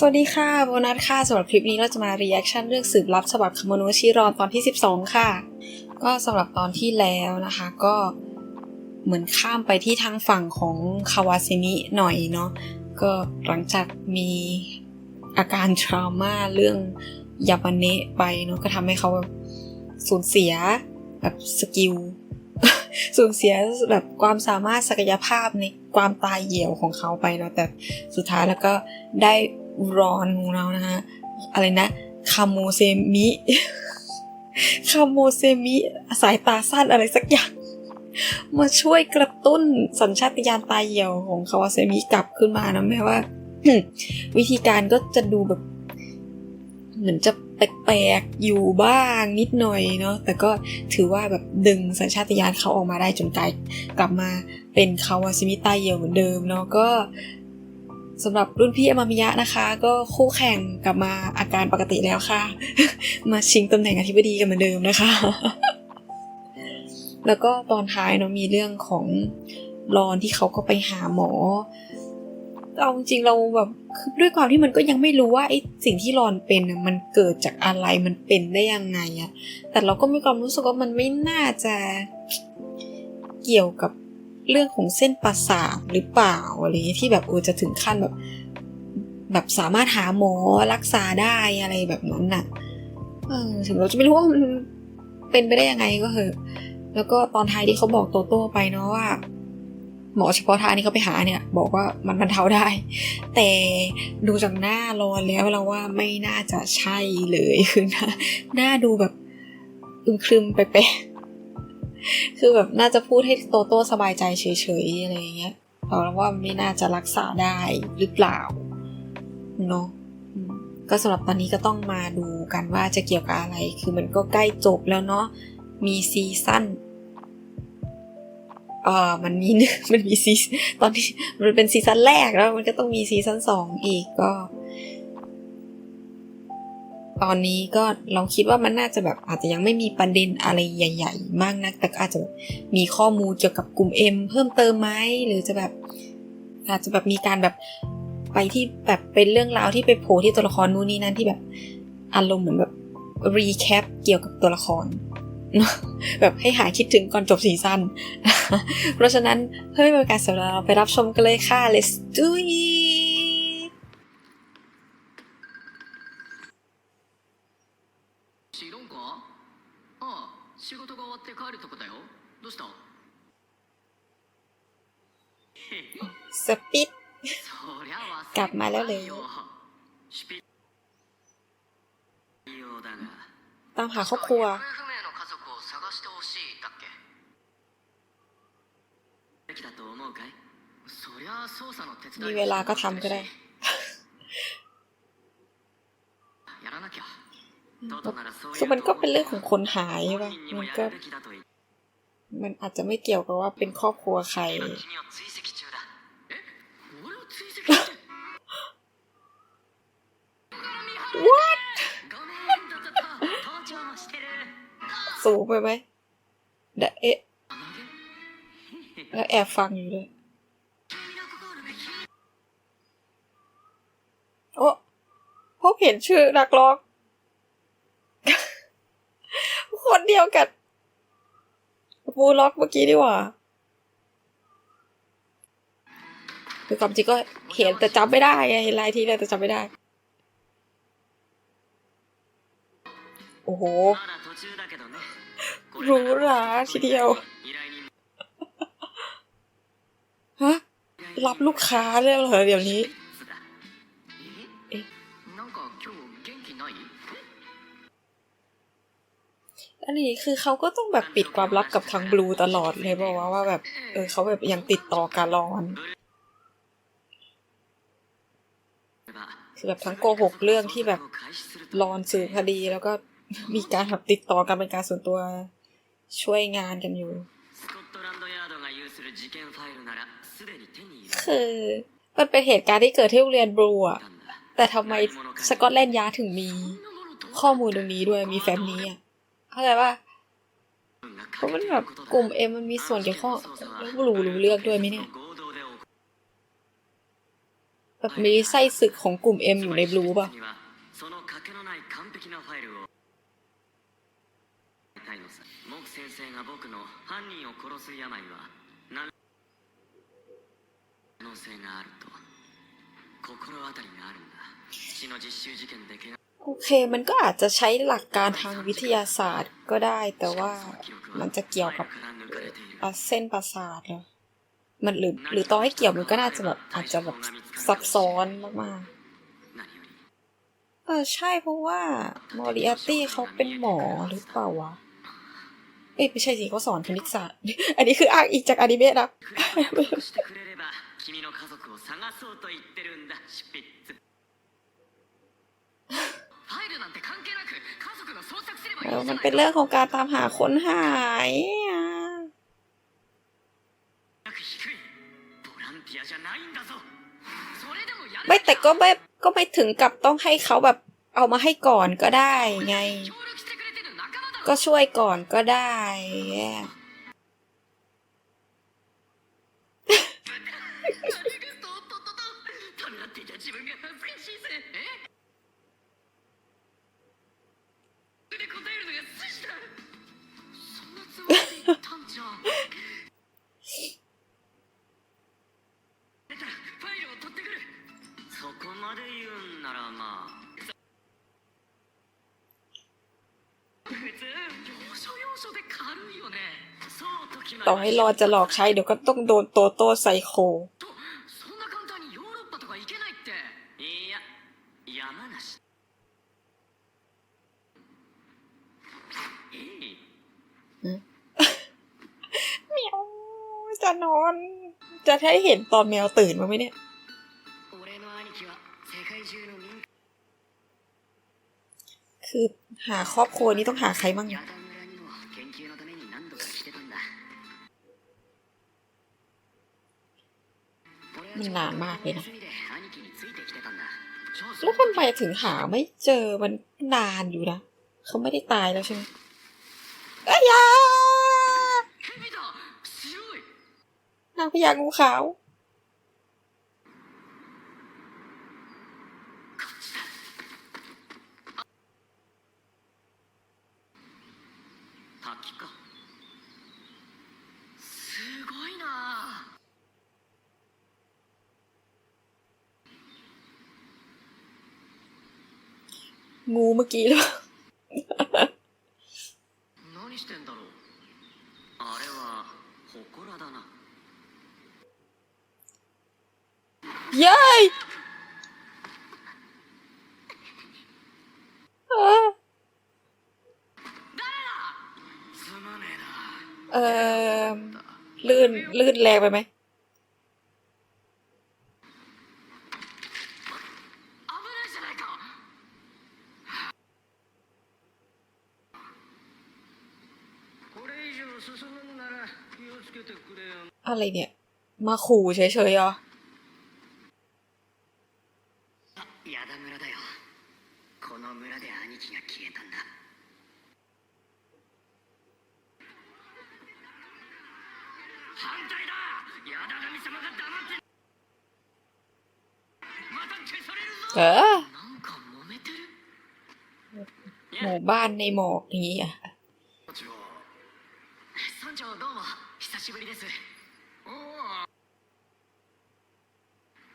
สวัสดีค่ะโบนัสค่ะสำหรับคลิปนี้เราจะมารีแอคชั่นเรื่องสืบลับฉบับคาโมโนชิรอนตอนที่ 12 ค่ะ ก็สำหรับตอนที่แล้วนะคะก็เหมือนข้ามไปที่ทางฝั่งของคาวาซิมิหน่อยเนาะก็หลังจากมีอาการทรามาเรื่องยาบาเนะไปเนาะก็ทำให้เขาแบบสูญเสียแบบสกิลสูญเสียแบบความสามารถศักยภาพในความตายเหี่ยวของเขาไปเนาะแต่สุดท้ายแล้วก็ได้ รอนของเรานะคะอะไรนะคาโมเซมิคาโมเซมิสายตาสั้นอะไรสักอย่างมาช่วยกระตุ้นสัญชาตญาณตาเหี่ยวของคาวาเซมิกลับขึ้นมานะแม้ว่า วิธีการก็จะดูแบบ เหมือนจะแปลกๆอยู่บ้างนิดหน่อยเนาะแต่ก็ถือว่าแบบดึงสัญชาตญาณเขาออกมาได้จนกลายกลับมาเป็นคาวาซิมิตาเยลเหมือนเดิมเนาะก็ สำหรับรุ่นพี่อมามิยะนะคะ ก็คู่แข่งกลับมาอาการปกติแล้วค่ะ มาชิงตำแหน่งอธิบดีกันเหมือนเดิมนะคะ แล้วก็ตอนท้ายเนาะมีเรื่องของรอนที่เขาก็ไปหาหมอเอาจริงเราแบบคือด้วยความที่มันก็ยังไม่รู้ว่าไอ้สิ่งที่รอนเป็นมันเกิดจากอะไรมันเป็นได้ยังไงอะแต่เราก็มีความรู้สึกว่ามันไม่น่าจะเกี่ยวกับ เรื่องของเส้นประสาทหรือเปล่าอะไรเงี้ยที่แบบเอจะถึงขั้นแบบ แบบสามารถหาหมอรักษาได้อะไรแบบนั้นน่ะถึงเราจะไม่รู้ว่ามันเป็นไปได้ยังไงก็เหอะแล้วก็ตอนท้ายที่เขาบอกโตโต้ไปเนาะว่าหมอเฉพาะทางที่เขาไปหาเนี่ย บอกว่ามันบรรเทาได้ แต่ดูจากหน้ารอนแล้วเราว่าไม่น่าจะใช่เลยคือหน้าหน้าดูแบบอึมครึมไปเป๊ะ คือแบบน่าจะพูดให้โตโต้สบายใจเฉยๆอะไรเงี้ยเราว่าไม่น่าจะรักษาได้หรือเปล่าเนาะก็สำหรับตอนนี้ก็ต้องมาดูกันว่าจะเกี่ยวกับอะไร คือมันก็ใกล้จบแล้วเนาะ มีซีซั่น เอ่อ มันมีมันมีซีตอนที่มันเป็นซีซั่นแรกแล้วมันก็ต้องมีซีซั่นสองอีกก็ ตอนนี้ก็เราคิดว่ามันน่าจะแบบอาจจะยังไม่มีประเด็นอะไรใหญ่ ๆ มากนัก แต่อาจจะแบบมีข้อมูลเกี่ยวกับกลุ่ม M เพิ่มเติมไหมหรือจะแบบ อาจจะแบบมีการแบบไปที่แบบเป็นเรื่องราวที่ไปโผล่ที่ตัวละครนู้นนี่นั่นที่แบบอารมณ์เหมือนแบบรีแคปเกี่ยวกับตัวละคร แบบให้หายคิดถึงก่อนจบซีซั่นเพราะฉะนั้นเพื่อไม่เป็นการเสียเวลาเราไปรับชมกันเลยค่ะ let's do it สปิดกลับมาแล้วเลย ตามหาครอบครัว มีเวลาก็ทำก็ได้คือมันก็เป็นเรื่องของคนหายใช่ปะมันก็ มันอาจจะไม่เกี่ยวกับว่าเป็นครอบครัวใคร What สูงไปไหมเดะเอ๊ะแล้วแอบฟังอยู่ด้วยโอ้พบเห็นชื่อนักร้อง คนเดียวกับบูล็อกเมื่อกี้ดีกว่า คือความจริงก็เห็นแต่จำไม่ได้ไงเห็นลายทีแแต่จำไม่ได้ โอ้โหรู้ราทีเดียวฮะรับลูกค้าเรื่เหรอเดี๋ยวนี้อันนี้คือเขาก็ต้องแบบปิดความลับกับทางบลูตลอดเลยบอกว่าว่าแบบ เออเขาแบบยังติดต่อการรอน คือแบบทั้งโกหกเรื่องที่แบบรอนสืบคดี แล้วก็มีการแบบติดต่อกันเป็นการส่วนตัวช่วยงานกันอยู่ คือมันเป็นเหตุการณ์ที่เกิดที่โรงเรียนบรูอะแต่ทำไมสกอตแลนด์ยาถึงมีข้อมูลตรงนี้ด้วยมีแฟ้มนี้อะเข้าใจว่าเพราะมันแบบกลุ่มเอ็มมันมีส่วนเกี่ยวข้องรู้รู้เรื่องด้วยไหมเนี่ย แบบมีไส้ศึกของกลุ่มเอ็มอยู่ในบลูป่ะโอเคมันก็อาจจะใช้หลักการทางวิทยาศาสตร์ก็ได้แต่ว่ามันจะเกี่ยวกับเส้นประสาทเหรอ มันหรือหรือต่อให้เกี่ยวมันก็น่าจะแบบอาจจะแบบซับซ้อนมากๆเออใช่เพราะว่ามอริอาตี้เขาเป็นหมอหรือเปล่าวะ เอ๊ะไม่ใช่สิเขาสอนคณิตศาสตร์ อันนี้คืออ้างอีกจากอนิเมะนะแล้วมันเป็นเรื่องของการตามหาคนหาย ไม่แต่ก็ไม่ก็ไม่ถึงกับต้องให้เขาแบบเอามาให้ก่อนก็ได้ไง ก็ช่วยก่อนก็ได้ ต่อให้รอจะหลอกใช้เดี๋ยวก็ต้องโดนโตโต้ไซโคเมียจะนอน จะให้เห็นตอนแมวตื่นมาไหมเนี่ยคือหาครอบครัวนี้ต้องหาใครบ้างเนี่ย มันนานมากเลยนะแล้วทำไมถึงหาไม่เจอมันนานอยู่นะเขาไม่ได้ตายแล้วใช่ไหมอ้ยานางพญางูขาว เมื่อกี้หรือเย้ยเออลื่นลื่นแรงไปไหม ไรเนี่ย มาขู่เฉยๆเหรอเออหมู่บ้านในหมอกนี้อะ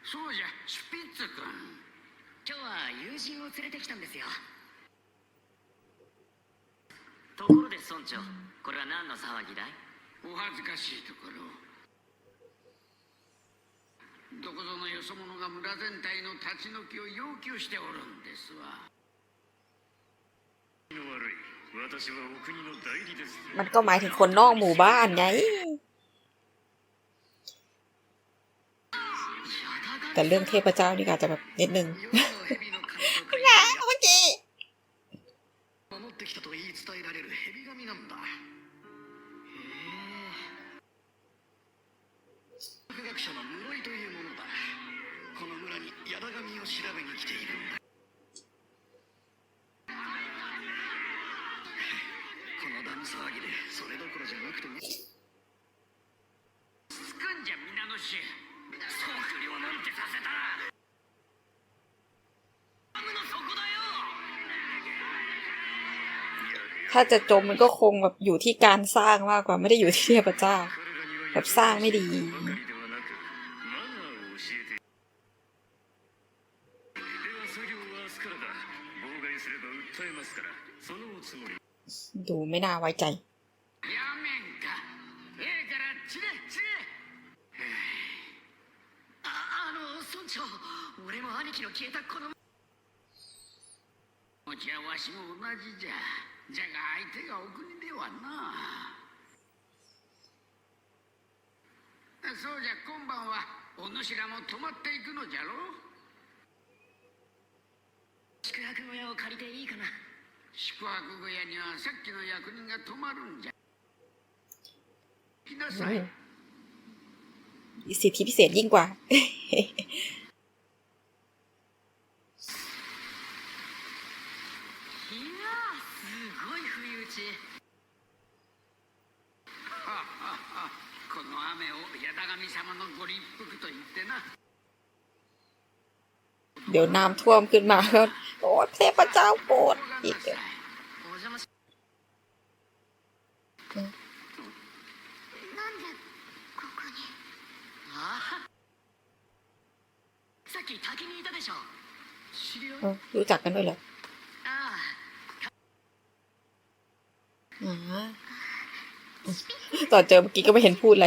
そうじゃシュピッツ君今日は友人を連れてきたんですよところで村長これは何の騒ぎだいお恥ずかしいところどこぞのよそ者が村全体の立ち退きを要求しておるんですわの悪い私はお国の代理です มันก็หมายถึงคนนอกหมู่บ้านไง แต่เรื่องเทพเจ้านี่ก็อาจจะแบบนิดนึง 夜の蛇の神と書いて เมื่อกี้ 守ってきたと言い伝えられる蛇神なんだへえ科学者の室井というものだこの村に矢田神を調べに来ているんだこのダミ騒ぎでそれどころじゃなくても ถ้าจะจมมันก็คงแบบอยู่ที่การสร้างมากกว่าไม่ได้อยู่ที่เทพเจ้า 彼らにはแบบสร้างไม่ดี ばかりではなくマナーを教えてでは作業は明日からだ妨害すれば訴えますからそのおつもり ดูไม่น่าไว้ใจ やめんかええから散れ散れああの村長俺も兄貴の消えた子供もちはわしも同じじゃ じゃが相手がお国ではなそうじゃ今晩はお主らも泊まっていくのじゃろ宿泊小屋を借りていいかな宿泊小屋にはさっきの役人が泊まるんじゃ来なさい、 สิทธิพิเศษยิ่งกว่า 神様のご立腹と言ってな เดี๋ยวน้ำท่วมขึ้นมาก็โอ้เทพเจ้าโปรด 転 อี が ก んなさいお邪魔しなんでここにああさっき滝にいたでしょ知り合い เอ้ารู้จักกันด้วยเหรอ ああ อ๋อตอนเจอเมื่อกี้ก็ไม่เห็นพูดอะไร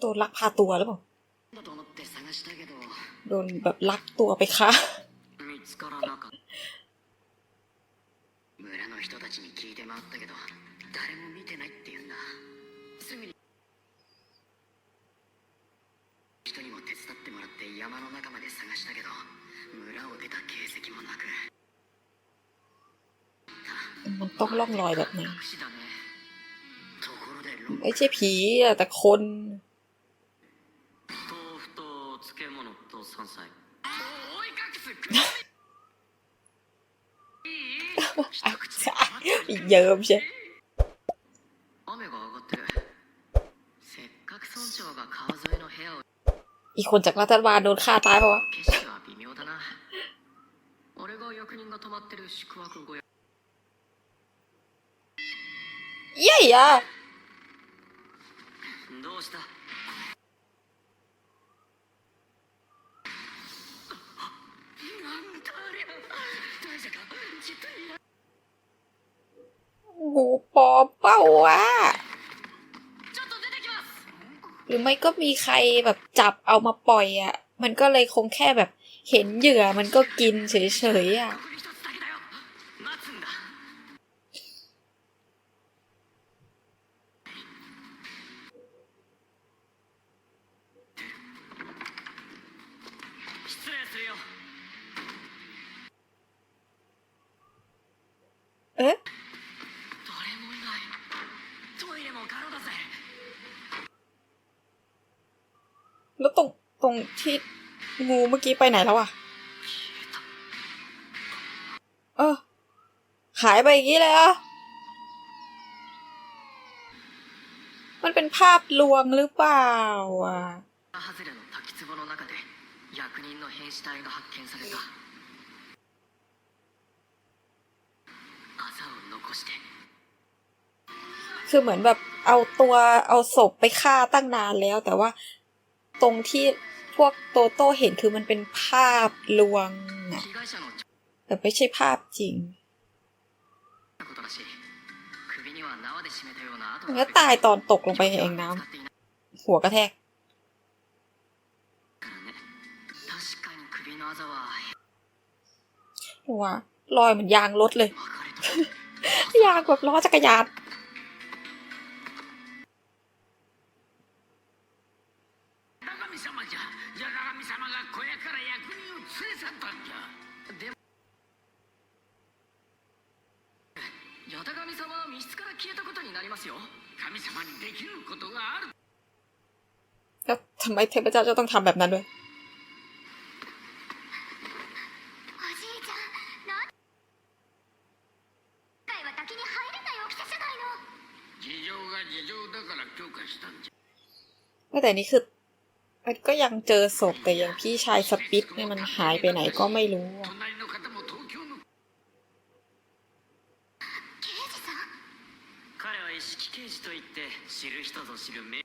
โดนลักพาตัวหรือเปล่า だと思って探したけど โดนแบบลักตัวไปฆ่า 見つからなかった村の人たちに聞いて回ったけど誰も見てないって言うんだすぐに人にも手伝ってもらって山の中まで探したけど村を出た形跡もなく มันต้องล่องรอยแบบไหน 隠しだねところでロン ไม่ใช่ผีอะแต่คน เอาจ้าเยิ้มใช่อีกคนจากรัฐบาลโดนฆ่าตายปะวะเย้ยะ งูปอเป้าวะหรือไม่ก็มีใครแบบจับเอามาปล่อยอะ่ะ มันก็เลยคงแค่แบบเห็นเหยื่อมันก็กินเฉยๆอะ่ะ งที่งูเมื่อกี้ไปไหนแล้วอะเออหายไปอย่างนี้เลยอะมันเป็นภาพลวงหรือเปล่าอะคือเหมือนแบบเอาตัวเอาศพไปฆ่าตั้งนานแล้ว แต่ว่าตรงที่ วกโตโต้เห็นคือมันเป็นภาพลวงอะแต่ไม่ใช่ภาพจริงแล้วตายตอนตกลงไปใแอ่งน้ำหัวกระแทกหัวลอยเหมือนยางรถเลย ยางแบบล้อจักรยาน なりますよ神様にできることがある ทำไมเทพเจ้าจะต้องทำแบบนั้นด้วย おじいちゃんなんで今回は滝に入れない大きさじゃないの事情が事情だから許可したんじゃ ไม่แต่นี่คือมันก็ยังเจอศพแต่อย่างพี่ชายสปิทเนี่ยมันหายไปไหนก็ไม่รู้อะ ぞ知る名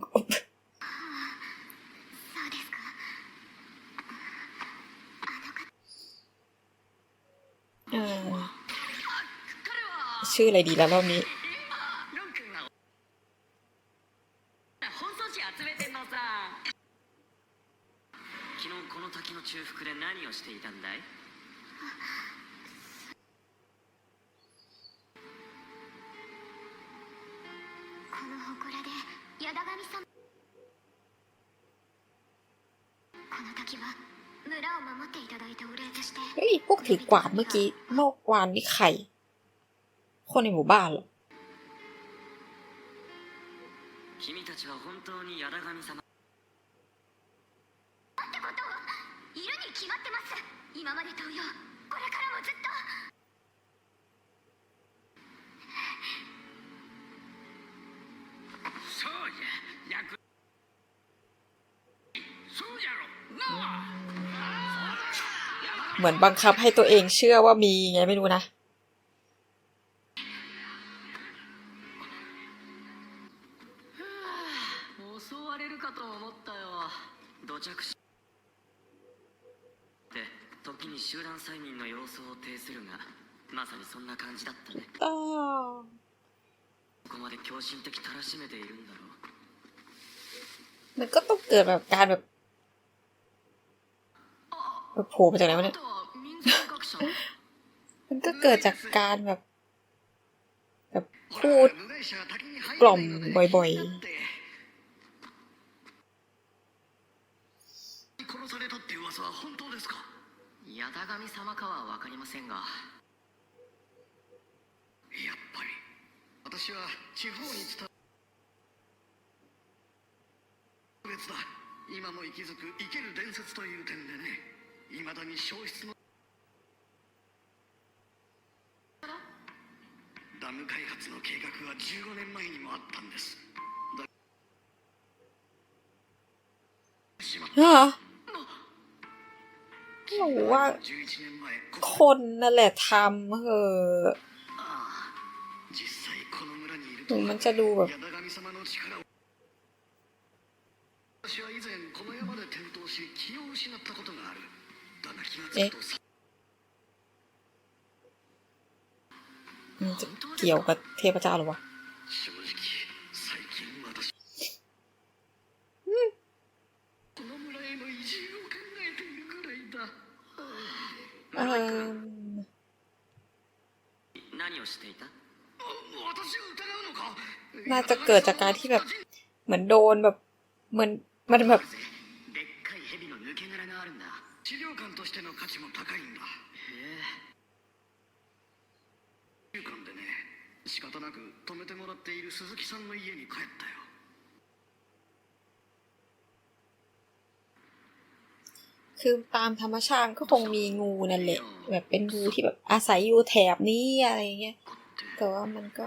そうですかあの方 เออชื่ออะไรดีแล้วรอบนี้ 神様この滝は村を守っていただいたお礼として เฮ้ย พวกถือกวาดเมื่อกี้เมื่อวานนี่ใคร คนในหมู่บ้านเหรอ 君たちは本当に矢田神様ってこといるに決まってます今まで同様これからもずっと เหมือนบังคับให้ตัวเองเชื่อว่ามีไงไม่รู้นะ 襲われるかと思ったよ土着しで時に集団催眠の様子を呈するがまさにそんな感じだったね อ้าว ここまで狂信的たらしめているんだろう มันก็ต้องเกิดแบบการแบบแบบโผล่มาจากไหนวะเนี่ย あなたは民族学者 มันก็เกิดจากการแบบ แบบพูด 部外者は滝に入กล่อม れないのでบ่อยๆ だって殺されたって噂は本当ですか矢田神様かは分かりませんがやっぱり私は地方に伝わる別だ今も息づく生ける伝説という点でねいまだに消失の ダム開発の計画は15年前にもあったんですだしまっ ฮะบอกว่า 11年前こ ค こ นนั่นแหละทำเหอะ 実際この村にいる ถึงมันจะดูแบบ 矢田神様の力を私は以前この山で転倒し気を失ったことがあるだが気がつくと มันจะเกี่ยวกับเทพเจ้าหรอวะน่าจะเกิดจากการที่แบบ เหมือนโดนแบบ เหมือนมันแบบ もらっている鈴木さんの家に帰ったよ คือตามธรรมชาติก็คงมีงูนั่นแหละ แบบเป็นงูที่แบบอาศัยอยู่แถบนี้อะไรเงี้ย แต่ว่ามันก็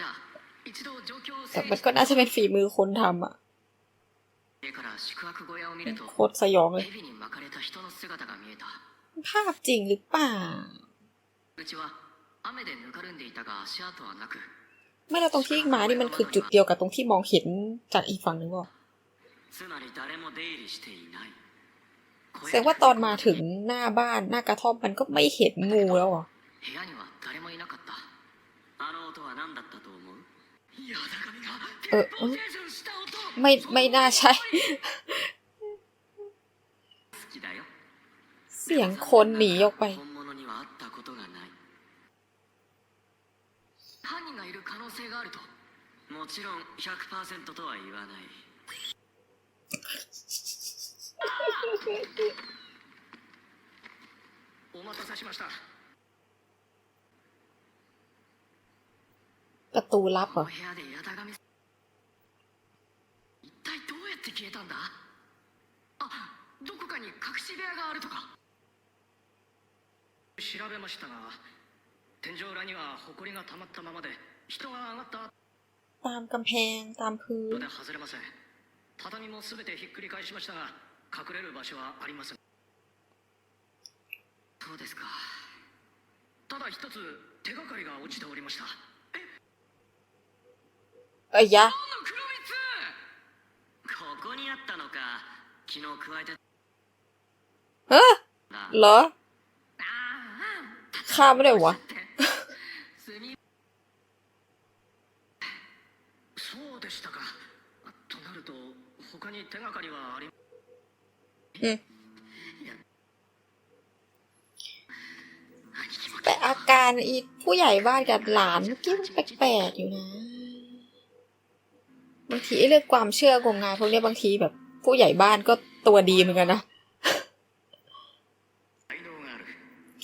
じゃあ一度状況を แต่ 整 มั 理 น し ก็น่าจะเป็นฝีมือคนทำอ่ะ 家から宿泊小屋を見 เป็ る น と โคตรสยองเลย 蛇に巻かれた人の姿が見えた ภาพจริงหรือเปล่า ไม่แล้ตรงที่มานี่มันคือจุดเดียวกับตรงที่มองเห็นจากอีกฝั่งนึงวะแสดงว่าตอนมาถึงหน้าบ้านหน้ากระท่อมมันก็ไม่เห็นงูแล้วอะเออไม่ไม่น่าใช่ เสียงคนหนีออกไป いる可能性があるともちろん100%とは言わないお待たせしました ประตูลับเหร こ อ の部屋で矢田神一体 って消えたんだあどこかに隠し部屋があるとか調べましたが天井裏には埃が溜まったままで 人が上がった ตามกำแพงตามพื้น ので外れません畳も全てひっくり返しましたが隠れる場所はありませんそうですかただ一つ手がかりが落ちておりましたえ เอ้ยยะ あの黒ここにあったのか昨日加えて เออ た เหรอ 蜜ああ ฆ่าไม่ได้วะ 他に手がかりはあり อืม 兄貴も แต่อาการอีผู้ใหญ่บ้านกับหลานเมื่อกี้มันแปลกๆอยู่นะ บางทีไอ้เรื่องความเชื่องมงายพวกเนี้ยบางทีแบบ ผู้ใหญ่บ้านก็ตัวดีเหมือนกันนะ 才能がある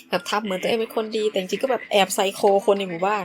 แบบทำเหมือนตัวเองเป็นคนดี แต่จริงๆก็แบบแอบไซโคคนในหมู่บ้าน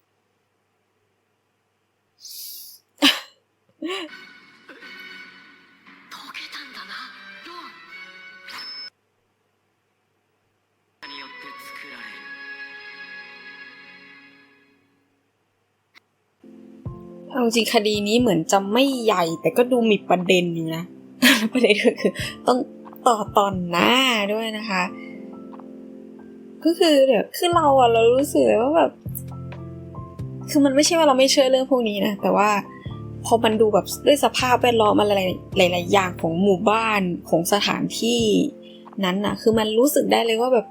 เอาจริงคดีนี้เหมือนจะไม่ใหญ่ แต่ก็ดูมีประเด็นอยู่นะประเด็นก็คือต้องต่อตอนหน้าด้วยนะคะ ก็คือเดี๋ยวคือเราอะเรารู้สึกเลยว่าแบบ คือมันไม่ใช่ว่าเราไม่เชื่อเรื่องพวกนี้นะแต่ว่าพอมันดูแบบด้วยสภาพแวดล้อมอะไรหลาย ๆ อย่างของหมู่บ้านของสถานที่นั้นน่ะ คือมันรู้สึกได้เลยว่าแบบ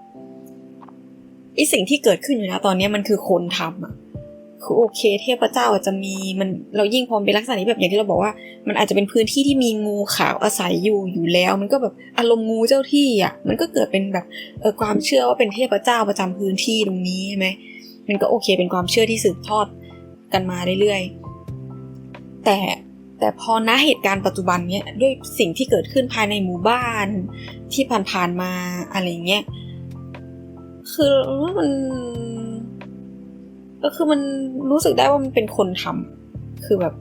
ไอสิ่งที่เกิดขึ้นอยู่นะตอนนี้มันคือคนทำอะ คือโอเคเทพเจ้าอาจจะมีมันเรายิ่งพอเป็นลักษณะนี้แบบอย่างที่เราบอกว่า มันอาจจะเป็นพื้นที่ที่มีงูขาวอาศัยอยู่อยู่แล้ว มันก็แบบอารมณ์งูเจ้าที่อะมันก็เกิดเป็นแบบเออความเชื่อว่าเป็นเทพเจ้าประจำพื้นที่ตรงนี้ใช่ไหมมันก็โอเคเป็นความเชื่อที่สืบทอดกันมาเรื่อยๆแต่แต่พอณเหตุการณ์ปัจจุบันเนี้ยด้วยสิ่งที่เกิดขึ้นภายในหมู่บ้านที่ผ่านๆมาอะไรเงี้ยคือมัน ก็คือมันรู้สึกได้ว่ามันเป็นคนทำคือแบบ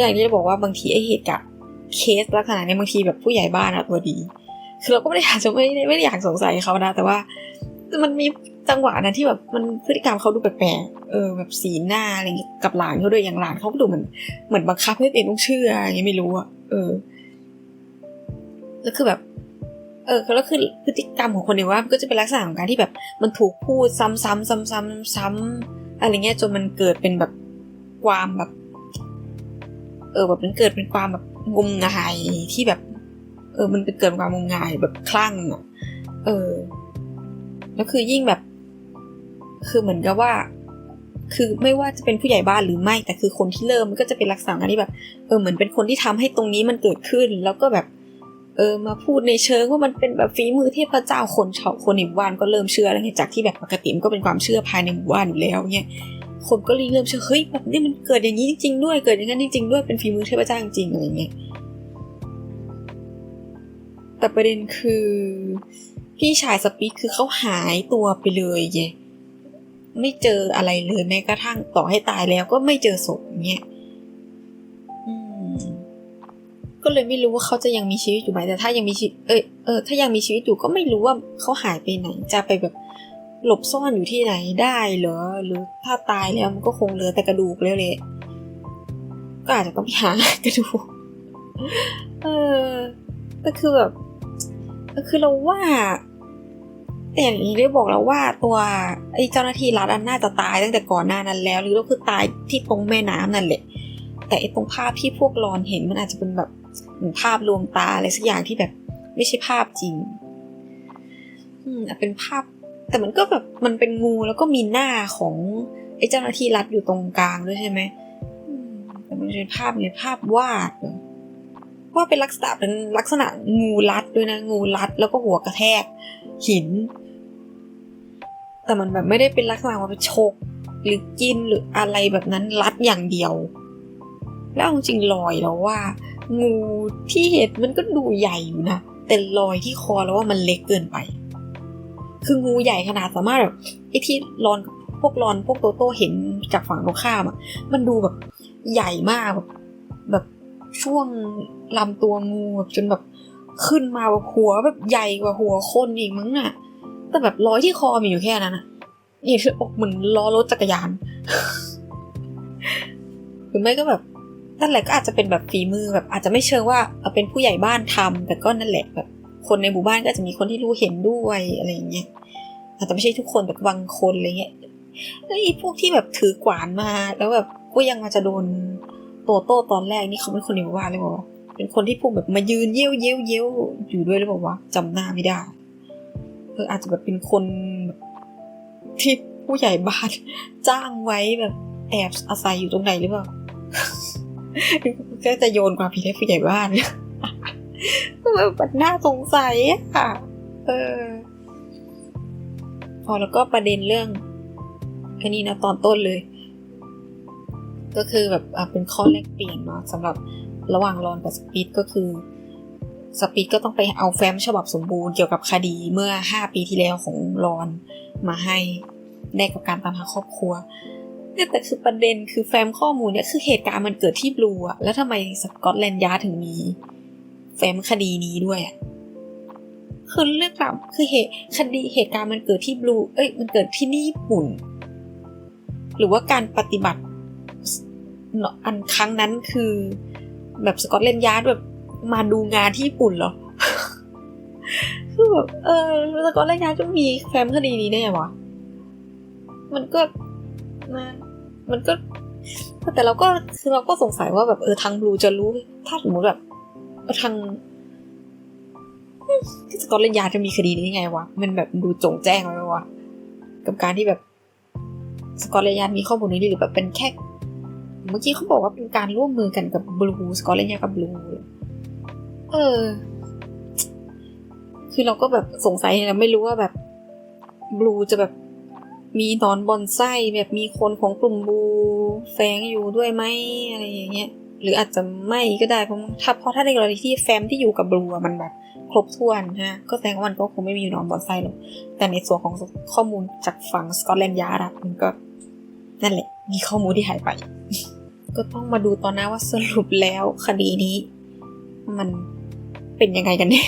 อย่างที่เราบอกว่าบางทีไอ้เหตุการณ์เคสลักษณะนี้บางทีแบบผู้ใหญ่บ้านอะตัวดี คือเราก็ไม่ได้อยากจะไม่ได้ไม่ได้อยากสงสัยเขานะ แต่ว่ามันมีจังหวะนั้นที่แบบมันพฤติกรรมเขาดูแปลกๆ เออแบบสีหน้าอะไรอย่างเงี้ยกับหลานเขาด้วยอย่างหลานเขาก็ดูเหมือนเหมือนบังคับให้ตัวเองต้องเชื่ออย่างเงี้ยไม่รู้อะเออ แล้วคือแบบ เออแล้วคือพฤติกรรมของคนในว่ามันก็จะเป็นลักษณะของการที่แบบมันถูกพูดซ้ำๆซ้ำๆซ้ำ อะไรเงี้ยจนมันเกิดเป็นแบบความแบบ เออแบบมันเกิดเป็นความแบบงมงายที่แบบ เออ มันเป็นเกิดความงมงายแบบคลั่งอะ เออ แล้วคือยิ่งแบบ คือเหมือนกับว่า คือไม่ว่าจะเป็นผู้ใหญ่บ้านหรือไม่ แต่คือคนที่เริ่มมันก็จะเป็นลักษณะที่แบบ เออเหมือนเป็นคนที่ทำให้ตรงนี้มันเกิดขึ้น แล้วก็แบบ เออมาพูดในเชิงว่ามันเป็นแบบฝีมือเทพเจ้าคนชาวคนในหมู่บ้านก็เริ่มเชื่อแล้วไงจากที่แบบปกติมันก็เป็นความเชื่อภายในหมู่บ้านอยู่แล้วเนี่ยคนก็เริ่มเชื่อเฮ้ยแบบนี้มันเกิดอย่างนี้จริงๆด้วยเกิดอย่างนั้นจริงๆด้วยเป็นฝีมือเทพเจ้าจริงๆอะไรเงี้ยแต่ประเด็นคือ พี่ชายสปีดคือเขาหายตัวไปเลยไงไม่เจออะไรเลยแม้กระทั่งต่อให้ตายแล้วก็ไม่เจอศพเงี้ย ก็เลยไม่รู้ว่าเขาจะยังมีชีวิตอยู่ไหมแต่ถ้ายังมีชีวิตเออเออถ้ายังมีชีวิตอยู่ก็ไม่รู้ว่าเขาหายไปไหนจะไปแบบหลบซ่อนอยู่ที่ไหนได้เหรอหรือถ้าตายแล้วมันก็คงเหลือแต่กระดูกแล้วเลยก็อาจจะต้องไปหากระดูกเออก็คือแบบก็คือเราว่า แต่อย่างนี้ได้บอกแล้วว่าตัวไอ้เจ้าหน้าที่รัฐอันน่าจะตายตั้งแต่ก่อนหน้านั้นแล้ว หรือก็คือตายที่ตรงแม่น้ำนั่นแหละแต่ไอ้ตรงภาพที่พวกรอนเห็นมันอาจจะเป็นแบบ เหมือนภาพลวงตาอะไรสักอย่างที่แบบไม่ใช่ภาพจริง อืมเป็นภาพ แต่มันก็แบบมันเป็นงูแล้วก็มีหน้าของไอ้เจ้าหน้าที่รัฐอยู่ตรงกลางด้วยใช่ไหมแต่มันเป็นภาพเนี่ยภาพวาดเหรอว่าเป็นลักษณะเป็นลักษณะงูรัดด้วยนะงูรัดแล้วก็หัวกระแทกหิน แต่มันแบบไม่ได้เป็นลักษณะว่าไปชก หรือกินหรืออะไรแบบนั้นรัดอย่างเดียว แล้วจริงๆรอยแล้วว่า งูที่เห็นมันก็ดูใหญ่อยู่นะแต่รอยที่คอแล้วว่ามันเล็กเกินไป คืองูใหญ่ขนาดสามารถแบบไอ้ที่รอนพวกรอนพวกโตโต้เห็นจากฝั่งตรงข้ามอะ มันดูแบบใหญ่มากแบบแบบช่วงลำตัวงูแบบจนแบบขึ้นมาแบบหัวแบบใหญ่กว่าหัวคนอีกมั้งน่ะ แต่แบบรอยที่คอมีอยู่แค่นั้นอะนี่คืออกเหมือนล้อรถจักรยาน หรือไม่ก็แบบ นั่นแหละก็อาจจะเป็นแบบฝีมือแบบอาจจะไม่เชิงว่าเอาเป็นผู้ใหญ่บ้านทำแต่ก็นั่นแหละแบบคนในหมู่บ้านก็จะมีคนที่รู้เห็นด้วยอะไรอย่างเงี้ยอาจจะไม่ใช่ทุกคนแต่บางคนอะไรเงี้ยแล้วไอ้พวกที่แบบถือกวานมาแล้วแบบก็ยังมาจะโดนโตโต้ตอนแรกนี่เขาเป็นคนในหมู่บ้านเลยบอกว่าเป็นคนที่พวกแบบมายืนเย้ยวเย้ยวเย้ยวอยู่ด้วยหรือเปล่าวะจำหน้าไม่ได้เอออาจจะแบบเป็นคนที่ผู้ใหญ่บ้านจ้างไว้แบบแอบอาศัยอยู่ตรงไหนหรือเปล่า ก็จะโยนความผิดให้ผู้ใหญ่บ้านแบบน่าสงสัยอะเออ พอแล้วก็ประเด็นเรื่องอันนี้นะตอนต้นเลย ก็คือแบบเป็นข้อแลกเปลี่ยนเนาะสำหรับระหว่างรอนกับสปีดก็คือสปีดก็ต้องไปเอาแฟ้มฉบับสมบูรณ์เกี่ยวกับคดีเมื่อ 5 ปีที่แล้วของรอนมาให้แลกกับการตามหาครอบครัว เนี่ยแต่คือประเด็นคือแฟ้มข้อมูลเนี่ยคือเหตุการณ์มันเกิดที่บลูอะแล้วทำไมสกอตแลนด์ยาร์ถึงมีแฟ้มคดีนี้ด้วยอะคือเรื่องราวคือเหตุคดีเหตุการณ์มันเกิดที่บลู เอ้ย มันเกิดที่ญี่ปุ่น หรือว่าการปฏิบัติอะอันครั้งนั้นคือ แบบสกอตแลนด์ยาร์ดแบบมาดูงานที่ญี่ปุ่นเหรอ คือแบบเออสกอตแลนด์ยาร์ดจะมีแฟ้มคดีนี้ได้ไงวะ มันก็นะ มันก็ แต่เราก็คือเราก็สงสัยว่าแบบเออทางบลูจะรู้ ถ้าสมมติแบบทางที่สกอตแลนด์ยาจะมีคดีนี้ยังไงวะ มันแบบดูจงแจ้งไว้ไหมวะ กับการที่แบบสกอตแลนด์ยามีข้อมูลนี้หรือแบบเป็นแค่ เมื่อกี้เขาบอกว่าเป็นการร่วมมือกันกับบลูสกอตแลนด์ยากับบลูเออ คือเราก็แบบสงสัยนะไม่รู้ว่าแบบบลูจะแบบ มีหนอนบอนไส้แบบมีคนของกลุ่มบลูแฝงอยู่ด้วยไหมอะไรอย่างเงี้ยหรืออาจจะไม่ก็ได้เพราะถ้าเพราะถ้าในกรณีที่แฟมที่อยู่กับบลูอะมันแบบครบถ้วนฮะก็แสดงว่ามันก็คงไม่มีหนอนบอนไส้หรอกแต่ในส่วนของข้อมูลจากฝั่งสกอตแลนด์ยาร์ดอะมันก็ นั่นแหละ มีข้อมูลที่หายไป ก็ต้องมาดูตอนหน้าว่าสรุปแล้วคดีนี้ มันเป็นยังไงกันแน่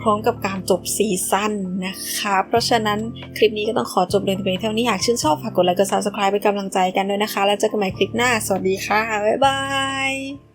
พร้อมกับการจบซีซั่นนะคะ เพราะฉะนั้นคลิปนี้ก็ต้องขอจบเลยเพียงเท่านี้หากชื่นชอบฝากกดไลค์กด subscribe เป็นกำลังใจกันด้วยนะคะ แล้วเจอกันใหม่คลิปหน้า สวัสดีค่ะ บ๊ายบาย